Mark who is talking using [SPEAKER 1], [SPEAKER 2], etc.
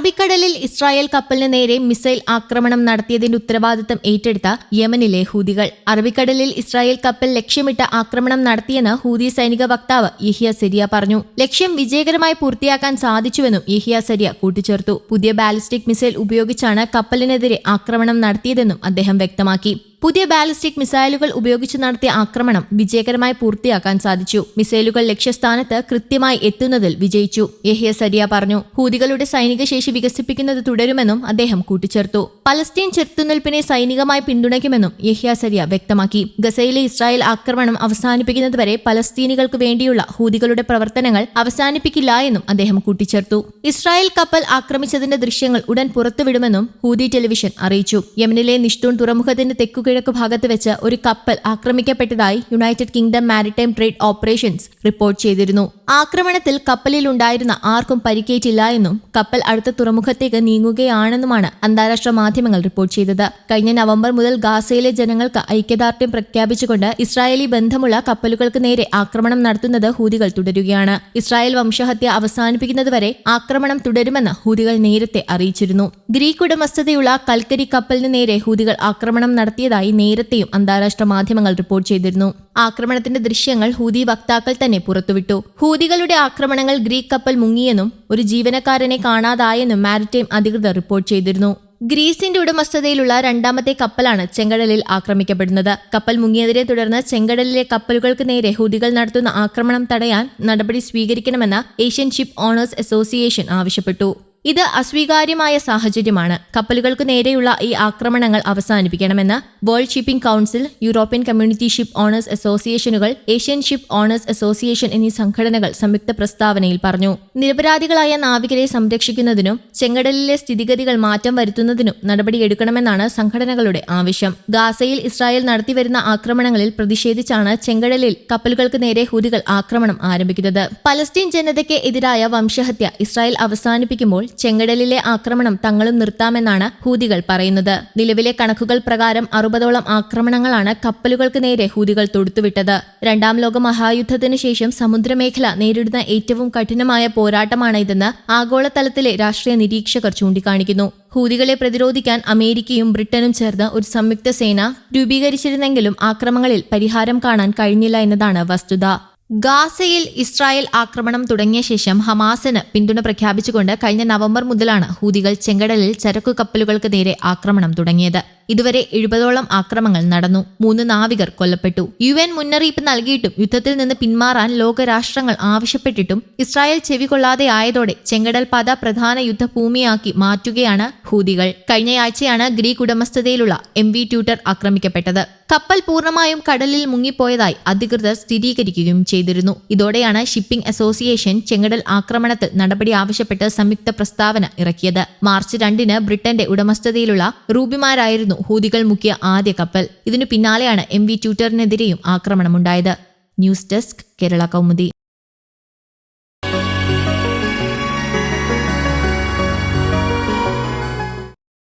[SPEAKER 1] അറബിക്കടലിൽ ഇസ്രായേൽ കപ്പലിന് നേരെ മിസൈൽ ആക്രമണം നടത്തിയതിന്റെ ഉത്തരവാദിത്തം ഏറ്റെടുത്ത യമനിലെ ഹൂതികൾ. അറബിക്കടലിൽ ഇസ്രായേൽ കപ്പൽ ലക്ഷ്യമിട്ട് ആക്രമണം നടത്തിയെന്ന് ഹൂതി സൈനിക വക്താവ് യഹിയ സെരിയ പറഞ്ഞു. ലക്ഷ്യം വിജയകരമായി പൂർത്തിയാക്കാൻ സാധിച്ചുവെന്നും യഹിയ സെരിയ കൂട്ടിച്ചേർത്തു. പുതിയ ബാലിസ്റ്റിക് മിസൈൽ ഉപയോഗിച്ചാണ് കപ്പലിനെതിരെ ആക്രമണം നടത്തിയതെന്നും അദ്ദേഹം വ്യക്തമാക്കി. പുതിയ ബാലിസ്റ്റിക് മിസൈലുകൾ ഉപയോഗിച്ച് നടത്തിയ ആക്രമണം വിജയകരമായി പൂർത്തിയാക്കാൻ സാധിച്ചു. മിസൈലുകൾ ലക്ഷ്യസ്ഥാനത്ത് കൃത്യമായി എത്തുന്നതിൽ വിജയിച്ചു. യഹിയ സരിയ പറഞ്ഞു ഹൂതികളുടെ സൈനിക ശേഷി വികസിപ്പിക്കുന്നത് തുടരുമെന്നും അദ്ദേഹം കൂട്ടിച്ചേർത്തു. പലസ്തീൻ ചെറുത്തുനിൽപ്പിനെ സൈനികമായി പിന്തുണയ്ക്കുമെന്നും യഹിയ സരിയ വ്യക്തമാക്കി. ഗസയിലെ ഇസ്രായേൽ ആക്രമണം അവസാനിപ്പിക്കുന്നതുവരെ പലസ്തീനികൾക്ക് വേണ്ടിയുള്ള ഹൂതികളുടെ പ്രവർത്തനങ്ങൾ അവസാനിപ്പിക്കില്ല എന്നും അദ്ദേഹം കൂട്ടിച്ചേർത്തു. ഇസ്രായേൽ കപ്പൽ ആക്രമിച്ചതിന്റെ ദൃശ്യങ്ങൾ ഉടൻ പുറത്തുവിടുമെന്നും ഹൂതി ടെലിവിഷൻ അറിയിച്ചു. യമനിലെ നിഷ്തൂൺ തുറമുഖത്തിന്റെ തെക്കുകിഴക്ക് ഭാഗത്ത് വെച്ച് ഒരു കപ്പൽ ആക്രമിക്കപ്പെട്ടതായി United Kingdom Maritime Trade Operations report ചെയ്തിരുന്നു. ആക്രമണത്തിൽ കപ്പലിലുണ്ടായിരുന്ന ആർക്കും പരിക്കേറ്റില്ല എന്നും കപ്പൽ അടുത്ത തുറമുഖത്തേക്ക് നീങ്ങുകയാണെന്നുമാണ് അന്താരാഷ്ട്ര മാധ്യമങ്ങൾ റിപ്പോർട്ട് ചെയ്തത്. കഴിഞ്ഞ നവംബർ മുതൽ ഗാസയിലെ ജനങ്ങൾക്ക് ഐക്യദാർഢ്യം പ്രഖ്യാപിച്ചുകൊണ്ട് ഇസ്രായേലി ബന്ധമുള്ള കപ്പലുകൾക്ക് നേരെ ആക്രമണം നടത്തുന്നത് ഹൂതികൾ തുടരുകയാണ്. ഇസ്രായേൽ വംശഹത്യ അവസാനിപ്പിക്കുന്നതുവരെ ആക്രമണം തുടരുമെന്ന് ഹൂതികൾ നേരത്തെ അറിയിച്ചിരുന്നു. ഗ്രീക്ക് ഉടമസ്ഥതയുള്ള കൽക്കരി കപ്പലിന് നേരെ ഹൂതികൾ ആക്രമണം നടത്തിയതായി നേരത്തെയും അന്താരാഷ്ട്ര മാധ്യമങ്ങൾ റിപ്പോർട്ട് ചെയ്തിരുന്നു. ആക്രമണത്തിന്റെ ദൃശ്യങ്ങൾ ഹൂതി വക്താക്കൾ തന്നെ പുറത്തുവിട്ടു. ഹൂതികളുടെ ആക്രമണങ്ങൾ ഗ്രീക്ക് കപ്പൽ മുങ്ങിയെന്നും ഒരു ജീവനക്കാരനെ കാണാതായെന്നും മാരിടൈം അധികൃതർ റിപ്പോർട്ട് ചെയ്തിരുന്നു. ഗ്രീസിന്റെ ഉടമസ്ഥതയിലുള്ള രണ്ടാമത്തെ കപ്പലാണ് ചെങ്കടലിൽ ആക്രമിക്കപ്പെടുന്നത്. കപ്പൽ മുങ്ങിയതിനെ തുടർന്ന് ചെങ്കടലിലെ കപ്പലുകൾക്ക് നേരെ ഹൂതികൾ നടത്തുന്ന ആക്രമണം തടയാൻ നടപടി സ്വീകരിക്കണമെന്ന് ഏഷ്യൻ ഷിപ്പ് ഓണേഴ്സ് അസോസിയേഷൻ ആവശ്യപ്പെട്ടു. ഇത് അസ്വീകാര്യമായ സാഹചര്യമാണ്. കപ്പലുകൾക്ക് നേരെയുള്ള ഈ ആക്രമണങ്ങൾ അവസാനിപ്പിക്കണമെന്ന് World Shipping Council European Community Ship Owners അസോസിയേഷനുകൾ ഏഷ്യൻ ഷിപ്പ് ഓണേഴ്സ് അസോസിയേഷൻ എന്നീ സംഘടനകൾ സംയുക്ത പ്രസ്താവനയിൽ പറഞ്ഞു. നിരപരാധികളായ നാവികരെ സംരക്ഷിക്കുന്നതിനും ചെങ്കടലിലെ സ്ഥിതിഗതികൾ മാറ്റം വരുത്തുന്നതിനും നടപടിയെടുക്കണമെന്നാണ് സംഘടനകളുടെ ആവശ്യം. ഗാസയിൽ ഇസ്രായേൽ നടത്തിവരുന്ന ആക്രമണങ്ങളിൽ പ്രതിഷേധിച്ചാണ് ചെങ്കടലിൽ കപ്പലുകൾക്ക് നേരെ ഹുരികൾ ആക്രമണം ആരംഭിക്കുന്നത്. പലസ്തീൻ ജനതയ്ക്ക് എതിരായ വംശഹത്യ ഇസ്രായേൽ അവസാനിപ്പിക്കുമ്പോൾ ചെങ്കടലിലെ ആക്രമണം തങ്ങളും നിർത്താമെന്നാണ് ഹൂതികൾ പറയുന്നത്. നിലവിലെ കണക്കുകൾ പ്രകാരം അറുപതോളം ആക്രമണങ്ങളാണ് കപ്പലുകൾക്ക് നേരെ ഹൂതികൾ തൊടുത്തുവിട്ടത്. രണ്ടാം ലോക മഹായുദ്ധത്തിനു ശേഷം സമുദ്രമേഖല നേരിടുന്ന ഏറ്റവും കഠിനമായ പോരാട്ടമാണ് ഇതെന്ന് ആഗോളതലത്തിലെ രാഷ്ട്രീയ നിരീക്ഷകർ ചൂണ്ടിക്കാണിക്കുന്നു. ഹൂതികളെ പ്രതിരോധിക്കാൻ അമേരിക്കയും ബ്രിട്ടനും ചേർന്ന് ഒരു സംയുക്ത സേന രൂപീകരിച്ചിരുന്നെങ്കിലും ആക്രമണങ്ങളിൽ പരിഹാരം കാണാൻ കഴിഞ്ഞില്ല എന്നതാണ് വസ്തുത. ഗാസയിൽ ഇസ്രായേൽ ആക്രമണം തുടങ്ങിയ ശേഷം ഹമാസിന് പിന്തുണ പ്രഖ്യാപിച്ചുകൊണ്ട് കഴിഞ്ഞ നവംബർ മുതലാണ് ഹൂതികൾ ചെങ്കടലിൽ ചരക്കു കപ്പലുകൾക്ക് നേരെ ആക്രമണം തുടങ്ങിയത്. ഇതുവരെ എഴുപതോളം ആക്രമങ്ങൾ നടന്നു. മൂന്ന് നാവികർ കൊല്ലപ്പെട്ടു. യു എൻ മുന്നറിയിപ്പ് നൽകിയിട്ടും യുദ്ധത്തിൽ നിന്ന് പിന്മാറാൻ ലോകരാഷ്ട്രങ്ങൾ ആവശ്യപ്പെട്ടിട്ടും ഇസ്രായേൽ ചെവികൊള്ളാതെ ആയതോടെ ചെങ്കടൽ പാത പ്രധാന യുദ്ധഭൂമിയാക്കി മാറ്റുകയാണ് ഹൂതികൾ. കഴിഞ്ഞയാഴ്ചയാണ് ഗ്രീക്ക് ഉടമസ്ഥതയിലുള്ള എം വി ട്യൂട്ടർ ആക്രമിക്കപ്പെട്ടത്. കപ്പൽ പൂർണമായും കടലിൽ മുങ്ങിപ്പോയതായി അധികൃതർ സ്ഥിരീകരിക്കുകയും ചെയ്തിരുന്നു. ഇതോടെയാണ് ഷിപ്പിംഗ് അസോസിയേഷൻ ചെങ്കടൽ ആക്രമണത്തിൽ നടപടി ആവശ്യപ്പെട്ട് സംയുക്ത പ്രസ്താവന ഇറക്കിയത്. മാർച്ച് രണ്ടിന് ബ്രിട്ടന്റെ ഉടമസ്ഥതയിലുള്ള റൂബിമാരായിരുന്നു ഹൂതികൾ മുക്കിയ ആദ്യ കപ്പൽ. ഇതിനു പിന്നാലെയാണ് എം വി ട്യൂട്ടറിനെതിരെയും ആക്രമണമുണ്ടായത്. News desk Kerala Kaumudi.